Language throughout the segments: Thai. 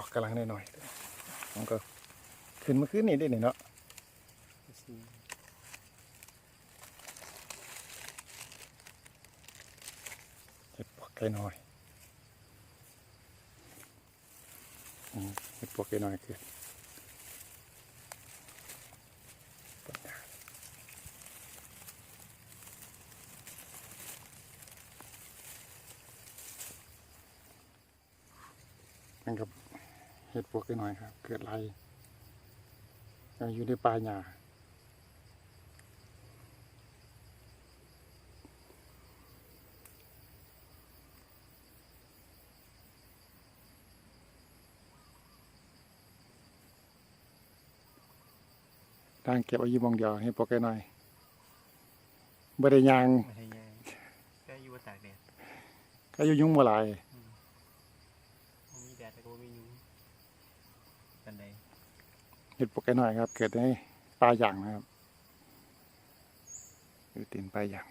อกกำลังหน่อยๆมันก็ขึ้นมาขึ้นนี่ได้นี่เนาะเห็ดปวกแค่น้อยอืมเห็ดปวกแค่น้อยคือต้นยางมันกับเห็ดปวกไก่น้อยครับ เกิดไรอยู่ในป่าหญ้าทางเก็บเอาอยู่หมองเดียวให้พวกแกหน่อยบ่ได้ยางไม่ใช่ไงแค่อยู่บนตากแดดก็อยู่ยุ่งบ่หลาย บ่มีแดดแต่ก็บ่มียุงกันใด เห็ดปกแกหน่อยครับ เกิดในปลาหยางนะครับอยู่ตีนปลาหยาง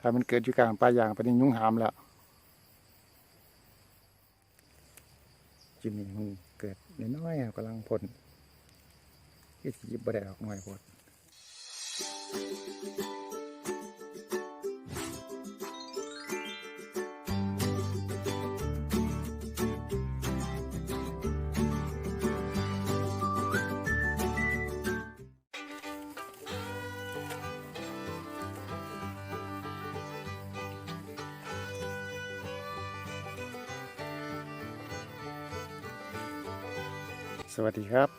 ถ้ามันเกิดอยู่กลางปลาหยางเป็นยุ่งหามแล้วจิมมี่มันเกิดน้อยๆกำลังพ่นที่สิหยิบบ่ได้ออกหน่อยโพดส วัสดีครับ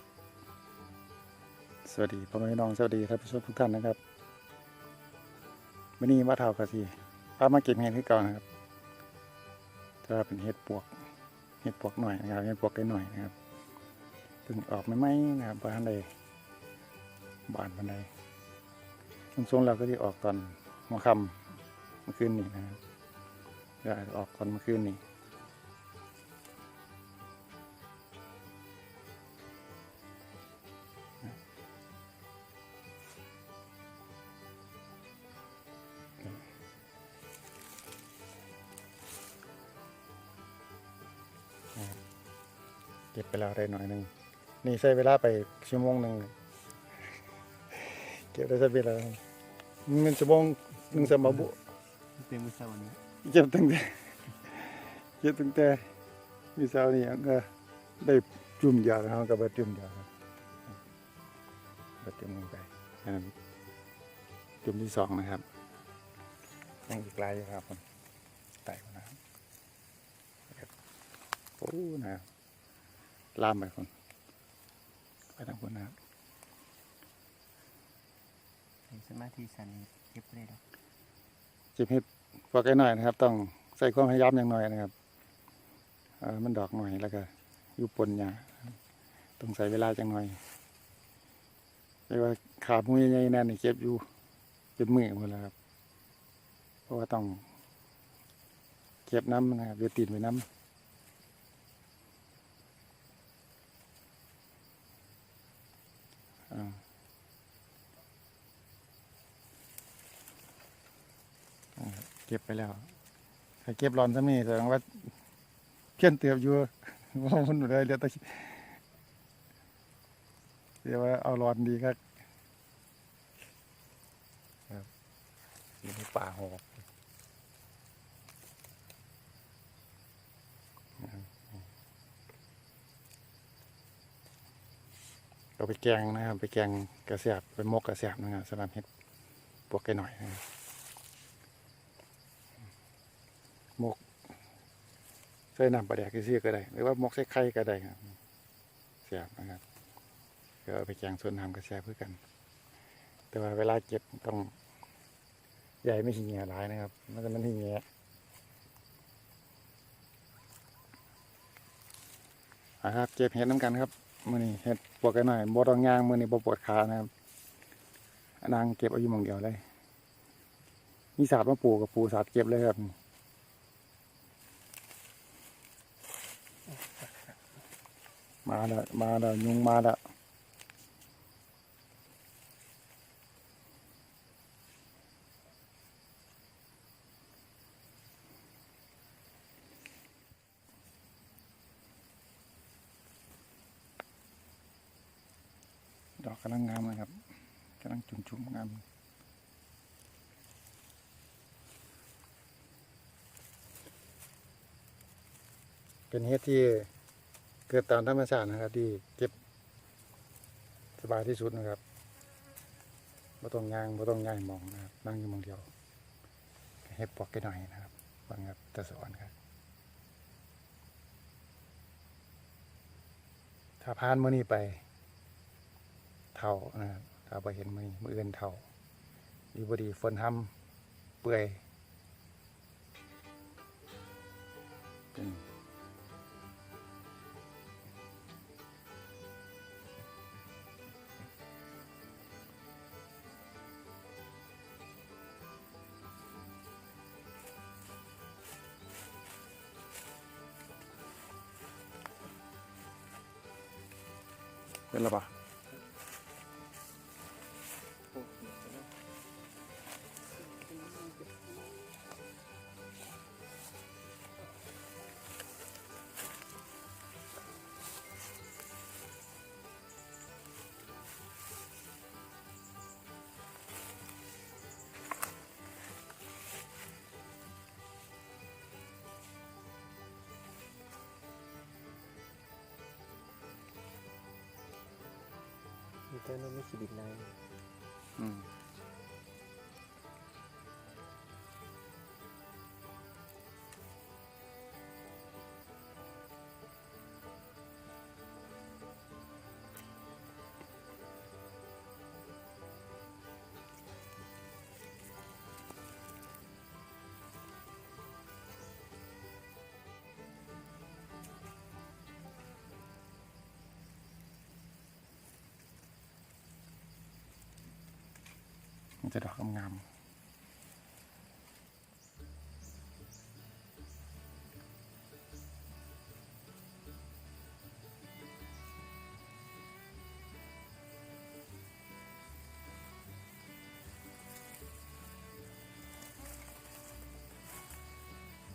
สวัสดีพ่อแม่พี่น้องสวัสดีท่านผู้ชมทุกท่านนะครับวันนี้มาเท่ากะทีพามาเก็บเห็ดให้ก่อนนะครับถ้าเป็นเห็ดปวก เห็ดปวกหน่อยนะครับ เห็ดปวกไก่หน่อยนะครับถึงออกไม่ไหมนะครับบ้านใดบ้านบ้านใดทรงเราก็ที่ออกตอนหัวค่ำเมื่อคืนนี้นะครับก็อาจจะออกตอนเมื่อคืนนี้ ไปแล้วได้หน่อยหนึ่งนี่ใช้เวลาไปชั่วโมงหนึ่งเก็บได้ใช้เวลามันชั่วโมงหนึ่งสมบุเต็มมือเช้านี้เก็บตั้งแต่เก็บตั้งแต่มีเช้านี่ก็ได้จุ่มยาแล้วก็ไปจุ่มยาครับไปจุ่มลงไปอันนั้นจุ่มที่สองนะครับยังอีกลายอยู่ครับผมไต่คนนะครับโอ้นะครับ ล่ามไปคนไปทางคนนะครับใส่สมาธิสั่นนี่เก็บบ่ได้ดอกจิบเห็ดพอแก่หน่อยนะครับ ต้องใส่ความพยายามอย่างหน่อยนะครับเออมันดอกหน่อยแล้วก็อยู่ปนหยาต้องใส่เวลาจังหน่อยเรียกว่าขาดมือใหญ่ๆนั่นนี่เก็บอยู่เป็นมือหมดแล้วครับ เพราะว่าต้องเก็บน้ำนะครับเดี๋ยวติดไว้น้ำ เก็บไปแล้วถ้าเก็บร้อนซะมีแสดงว่าเพี้ยนเตียบอยู่ว่ามันอยู่ได้เดี๋ยวต้อเดี๋ยวว่าเอาร้อนดีครับครับอยู่ในป่าหอกเราไปแกงนะครับ ไปแกงกระเสียบไปมกกระเสียบนะครับสำหรับเห็ดพวกไก่หน่อยนะครับ หมกใส่น้ำปลาแดกซื่อก็ได้ หรือว่าหมกใส่ไข่ก็ได้ครับเสียบนะครับก็เอาไปแกงส่วนน้ำก็แซ่บเพื่อกัน แต่ว่าเวลาเก็บต้องใหญ่ไม่หิเหี่ยหลายนะครับมันจะมันหิเหี่ยอะครับเก็บเห็ดน้ำกันครับมือนี้เห็ดปวดกันหน่อยบต้องยางมือนี้บปวดขานะครับนางเก็บเอาอยู่มองเดียวเลยมีสาดมาปูกับปูสาดเก็บเลยครับ มาแล้วมาแล้วยุงมาแล้วดอกกำลังงามเลยครับกำลังจุ่มๆงามเป็นเฮ็ดที่ เกิดตามธรรมชาตินะครับ ที่เก็บสบายที่สุดนะครับไม่ต้องย่างไม่ต้องย่างมองนะครับนั่งอยู่มองเดียวเห็ดปอกกันหน่อยนะครับฟังครับตะสอนครับถ้าผ่านมื่อนี้ไป เท่านะครับถ้าไปเห็นมื่อนี้มืออื่นเท่าดีบดีฝนทำเปื่อยเป็น เป็น มีแต่เราไม่ขีบิดในอืม มันจะดอกงามๆ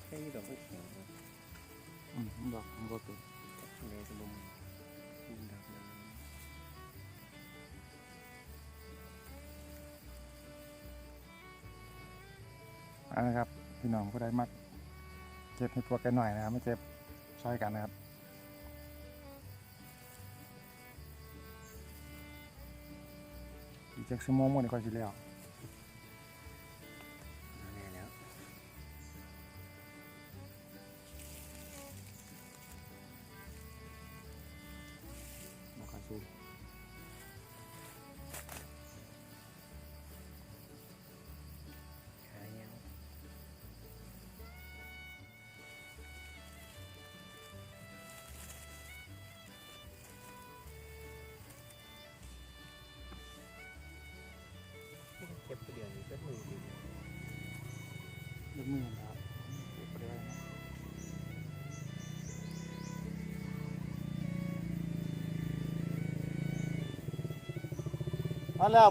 แค่นี้ดอกก็เขียวอืมดอกมันก็ตัวเลยจะมุม อันนะครับ พี่น้องผู้ใดมักเจ็บให้ปวดกันหน่อยนะครับไม่เจ็บช่วยกันนะครับอีกจักชั่วโมงหมดก็จะเล้ว อันแล้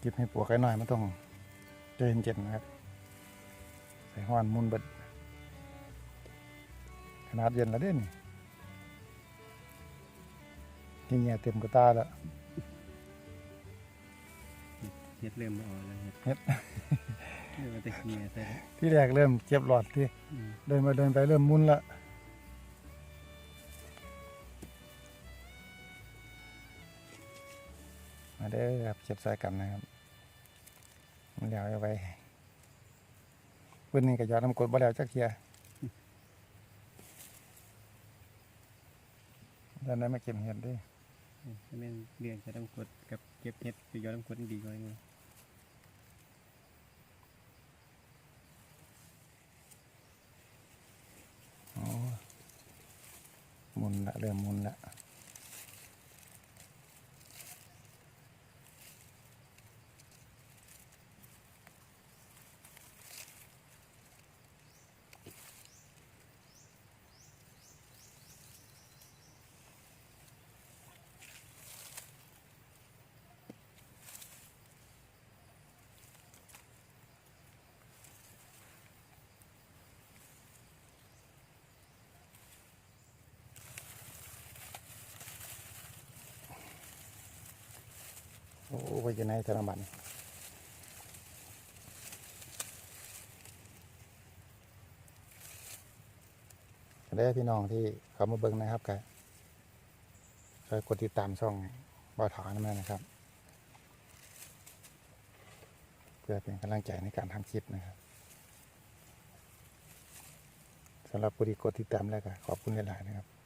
เก็บให้ปวกไว้หน่อยมันต้องเดินเจ็ดนะครับ ใส่ห้อนมุนเบิด ขนาดเย็นแล้วเด้นี่ที่เงี้ยเต็มกระตาแล้วเฮ็ดเริ่มมาอ่อนแล้วเฮ็ดเริ่มมาตะเคียนแต่ที่แรกเริ่มเจ็บหลอดที่อืมเดินมาเดินไปเริ่มมุนละ เด้อครับเจ็บใส่กันนะครับมันแล้วเอาไว้เพิ่นนี่ก็ยอดน้ำกรดบ่แล้วจักเที่ยด้านนั้นมาเก็บเห็ดเด้ให้แม่นเลี้ยงจะต้องกดกับเก็บเห็ดไปย้อนน้ำกดดีกว่าอยู่อ๋อหมุนละเริ่มหมุนละ ไปจะไหนธนบัตรได้พี่น้องที่เขามาเบิ่งนะครับก็ช่วยกดติดตามช่องบ่าวถอนมานะครับ เพื่อเป็นกำลังใจในการทำคลิปนะครับสำหรับผู้ที่กดติดตามแล้วก็ขอบคุณหลายๆนะครับ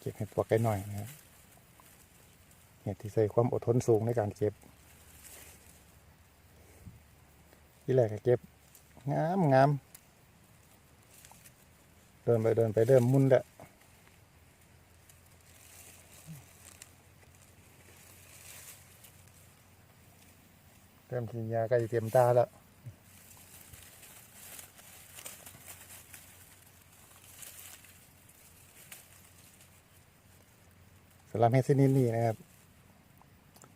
เก็บเห็ดปวกไก่หน่อยนะครับเห็ดที่ใส่ความอดทนสูงในการเก็บ ที่แรกก็เก็บงามงามเดินไปเดินไปเริ่มมุนแล้วเริ่มกินยาใกล้จะเตรียมตาแล้วำหรับเฮ็ดชนิดนี้นะครับ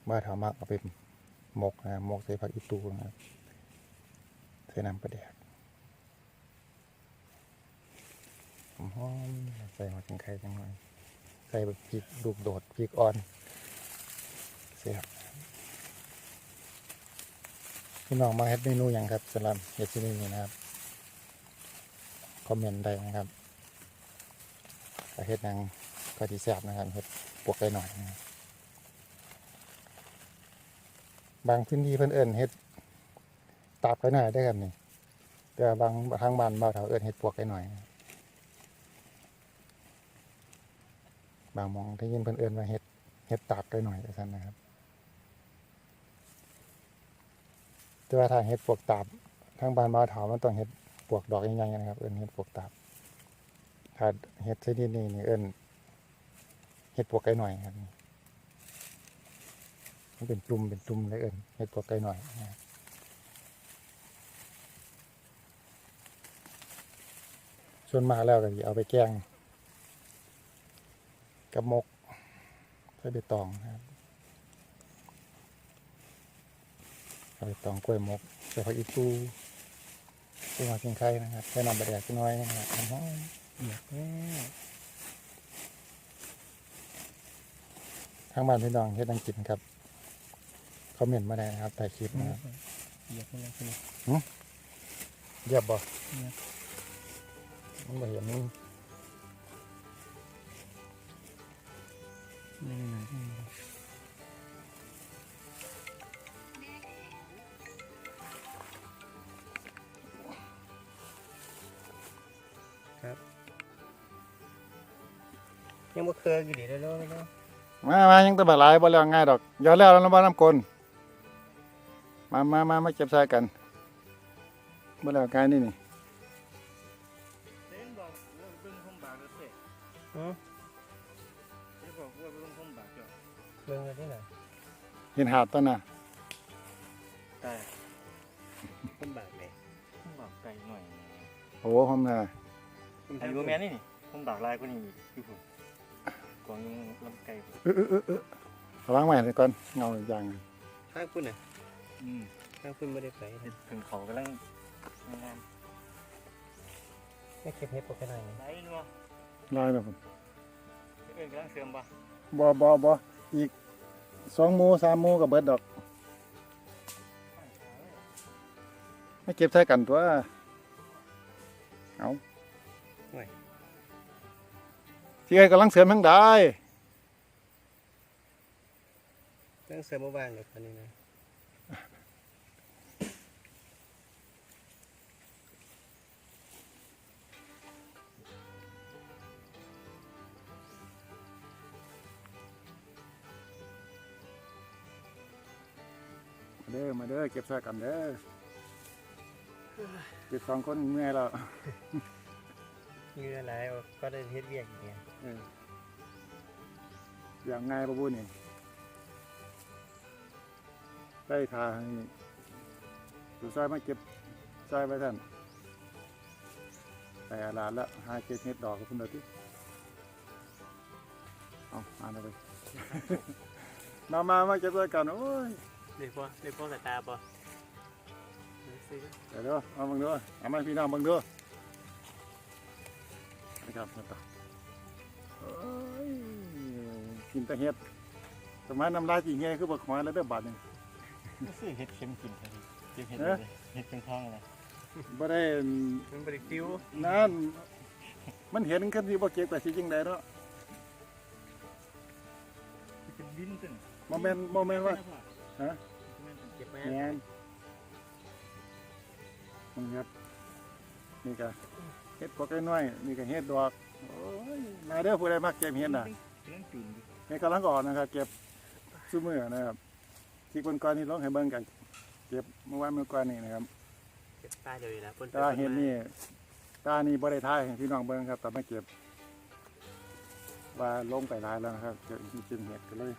บ้านเขามักเอาไปหมกนะครับหมกใส่ผักอีตูนะครับใส่น้ำปลาแดกหอมใส่หัวจิงไข่จังหน่อยใส่แบบพริกลูกโดดพริกอ่อนเสียบพี่น้องมาเฮ็ดเมนูหยังครับสำหรับเฮ็ดชนิดนี้นะครับคอมเมนต์ได้นะครับก็เฮ็ดหยังก็ที่แซ่บนะครับเฮ็ด ปวกไก่หน่อย บางพื้นที่เพิ่นเอิ้นเฮ็ดตาบไก่หน่อยได้ครับนี่แต่บางทางบ้านบ้านเขาเอิ้นเฮ็ดปวกไก่หน่อย บางมองได้ยินเพิ่นเอิ้นว่าเฮ็ดเฮ็ดตาบไก่หน่อยว่าซั่นนะครับ แต่ว่าถ้าเฮ็ดปวกตาบทางบ้านบ้านเถามันต้องเฮ็ดปวกดอกใหญ่ๆนะครับ เอิ้นเฮ็ดปวกตาบถ้าเฮ็ดชนิดนี้นี่เอิ้น เห็ดปวกไก่หน่อยครับมันเป็นจุ่มเป็นจุ่มเลยเอิญเห็ดปวกไก่หน่อยนะครับส่วนมากแล้วก็เอาไปแกงกับมกใส่ใบตองนะครับเอาใบตองกล้วยมกใส่ผักอีตูใส่หัวเชียงไข่นะครับใส่น้ำบะแดกน้อยนะครับหอมเดือดแน่ ทางบ้านพี่น้องเฮ็ดดังกินครับคอมเมนต์มาได้นะครับใต้คลิปนะครับเดือดแน่ใช่ไหมเรียบบ่เนี่ยมันบ่เห็นนี่นี่นี่ครับ ยังบ่เคยกี่เดือนแล้วแล้ว มามายังตะบะหลายบ่แล้วง่ายดอกย้อนแล้วแล้วบ่น้ำกลนมามามามาเก็บใส่กันบ่แล้วกายนี่นี่เต้นบอกว่าเบิ่งคมบากแล้วเต้อือเต้นบอกว่าเบิ่งคมบากจ้ะเบิ่งกันที่ไหนเห็นหาดต้นน่ะแต่คนบากเลยคมบากไก่หน่อยโอ้ผมน่ะอายุแม่นี่นี่คมบากลายกว่านี้อยู่พุ่น กองยังลำไก่เออเออเออเออระวังไว้ก่อนเงาอีกอย่างหนึ่งข้างพุ่นน่ะอืมข้างพุ่นไม่ได้ไปเฮ็ดถึงเขากำลังงานไม่เก็บเห็ดปกติหน่อยไหนนัวลอยแล้วผมเอิ้นกำลังเสื่อมบ่บ่บ่บ่อีกสองหมูสามหมูก็เบิดดอก ไม่เก็บใส่กันตัวเอา ที่ไอ้กำลังเสริมทั้งได้ต้องเสริมเมื่อวานแบบนี้นะมาเด้อมาเด้อเก็บซอยกันเด้อเก็บสองคนเมื่อยแล้วเหงื่อไหลออกก็ได้เฮ็ดเวียกอย่างเงี้ยเอออย่างง่ายปะบุญนี่ได้ทางดูซอยมาเก็บซอยไปท่านแต่หลานละหาเก็บเห็ดดอกกับคุณเดที่เอาอ่านเอาไปมามามาเก็บด้วยกันโอ้ยเด็กพ่อเด็กพ่อสายตาป่ะซื้อเดี๋ยวเด้อเอาบังเด้อเอามาให้พี่น้องบังเด้อนะครับนะครับโอ้ย กินแต่เห็ดสมัยน้ำลายจีเงี้ยคือบักหอยแล้วเด้อบาดนี่ก็ซื้อเห็ดเข็มกินครับเก็บเห็ดเอ๊ะเลยเห็ดเข็มทองเลยนะบ่ได้มันบริฟิวนั่นมันเห็นกันที่บ่เก็บแต่สิจริงได้เนาะเป็นบินตึ้งโมเมนต์โมเมนต์ว่าฮะเก็บไหมแม่นมันครับนี่ก็เฮ็ดกอกน้อยๆนี่ก็เฮ็ดดอก โอ้ยมาเด้อผู้ใดมักเก็บเฮ็ดน่ะเรื่องจุ่นดิเฮ็ดกำลังอ่อนนะครับ เก็บซุมื้อนะครับที่คนก่อนนี่ลองให้เบิ่งกัน เก็บเมื่อวานเมื่อก่อนนี่นะครับเก็บตาเดียวอยู่แล้วตาเห็นนี่ตานี่บ่ได้ถ่ายให้พี่น้องเบิ่งครับแต่มาเก็บว่าลงไปหลายแล้วนะครับเก็บกินเห็ดก็เลย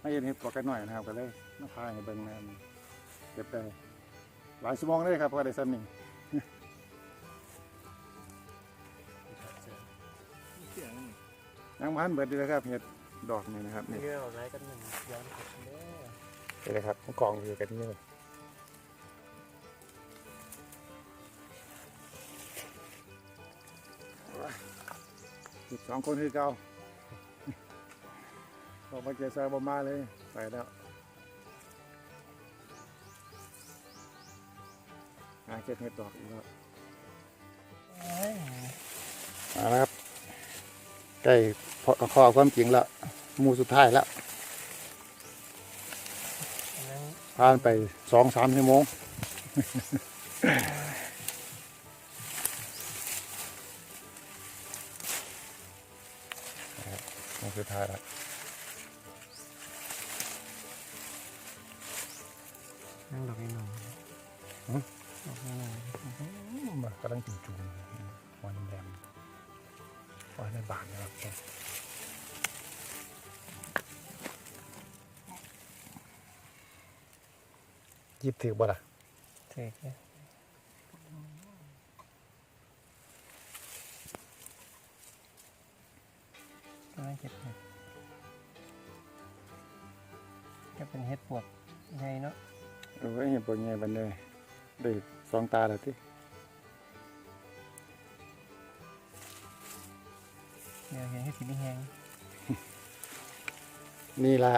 ไม่เห็นเห็ดปลอกกันหน่อยนะครับก็เลยมาถ่ายให้เบิ่งนะครับเก็บไปหลายชั่วโมงเลยครับพอได้ซ้ำนี่เยังพันเบิดเลยครับเห็ดดอกนี่นะครับนี่เหงื่อออกไหลกันหนึ่งย้อนกลับเด้อนี่นะครับกองอยู่กันนี่เลยสิบสองคนคือเก่าบอกมาเจอซาบมาเลยไปแล้วหาเก็บเห็ดดอกอีกแล้วมาแล้วครับ ใกล้พอข้อความจริงแล้วหมูสุดท้ายแล้วอันนั้นผ่านไปสองสามชั่วโมงหมูสุดท้ายแล้วนั่งดอกนี่หน่อยดอกนี่หน่อยมากำลังจุ่มๆวันแด มวันในบานนะครับยิบถือบ่ล่ะเท่แค่กำลังเก็บเห็ดก็เป็นเห็ดปวกใหญ่เนาะเออเห็นปวดไงบันเลยได้สองตาแล้วที่ เดี๋ยวเห็นเห็ดสีแห้งนี่ละ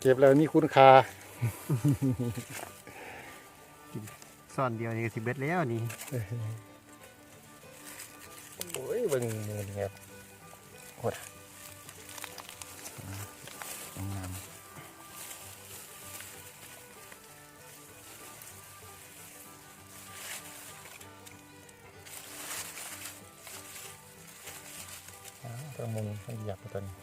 เก็บแล้วนี่คุณค่าซ่อนเดียวนี่ก็สิเบ็ดแล้วนี่โอ้ยเบิ่งมือนี่ครับโคตรงาม อ้าวตัวมุงให้เหยียบไปตัวนี้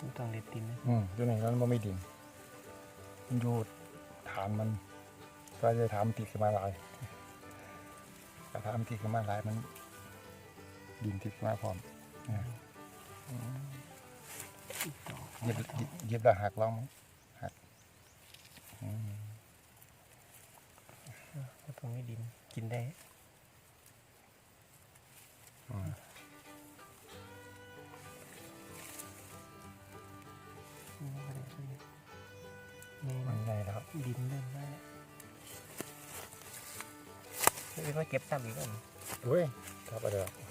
มันต้องเด็ดตินนะอืมอยู่ไหนนั้นมันไม่ดิ่งมันอยู่ฐานมันก็จะถามนติดขึ้นมาหลายถ้าถามนติดขึ้นมาหลายมัน ดินติดขึ้นมาพร้อมอ่าเหยียบเหยียบแล้วหักลองมั้ยหักอืมก็ตรงนี้ดินกินได้อืมนี่มันใหญ่แล้วดินเริ่มได้แล้วไม่ว่าเก็บซ้ำอีกแล้วนี่ เฮ้ยครับอะไรอะ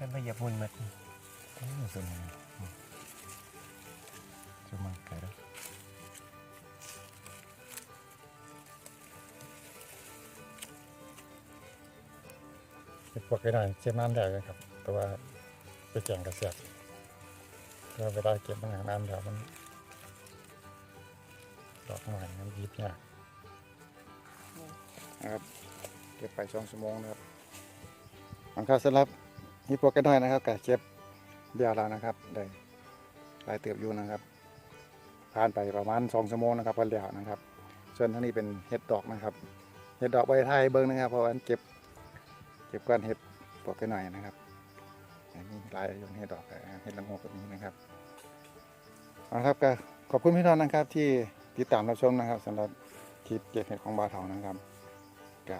เป็นพยาบุญหมดโอ้ยส่วนนี้จะมาไกลแล้วเก็บพวกไว้หน่อยเก็บน้ำแดดเลยครับ แต่ว่าไปแข่งกระเสียบเพราะเวลาเก็บมันหางน้ำแดดมันดอกหน่อยมันยิบยากนะครับ เก็บไปสองชั่วโมงนะครับหลังคาสลับ นี่พวกกันหน่อยนะครับกะเก็บเดียวแล้วนะครับได้หลายเติบอยู่นะครับผ่านไปประมาณสองชั่วโมงนะครับก็แล้วนะครับ ส่วนท่างนี้เป็นเห็ดดอกนะครับ เห็ดดอกใบไทยเบิ้งนะครับเพราะว่าเก็บเก็บก้อนเห็ดปลอกกันหน่อยนะครับอันนี้ลายอยงเห็ดดอกเห็ดละโงกแบบนี้นะครับเอาละครับก็ขอบคุณพี่น้องนะครับที่ติดตามรับชมนะครับสำหรับคลิปเก็บเห็ดของบาวเถานะครับก็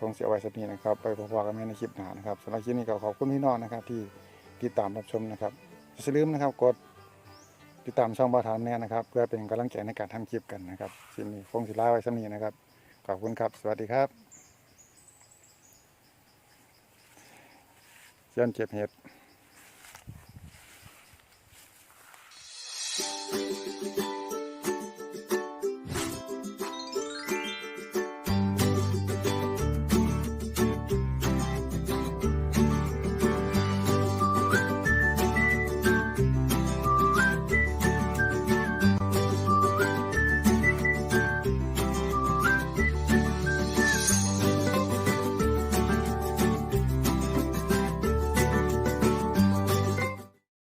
คงเสียไว้สักนี้นะครับ ไปพอๆกันไม่ในคลิปหน้านะครับสำหรับคลิปนี้ก็ขอบคุณพี่น้องนะครับ ที่ติดตามรับชมนะครับอย่าลืมนะครับกดติดตามช่องบาทามแน่นะครับ เพื่อเป็นกำลังใจในการทำคลิปกันนะครับสิ่งนี้คงสิลาไว้สักนี้นะครับ ขอบคุณครับ สวัสดีครับเชิญเก็บเห็ด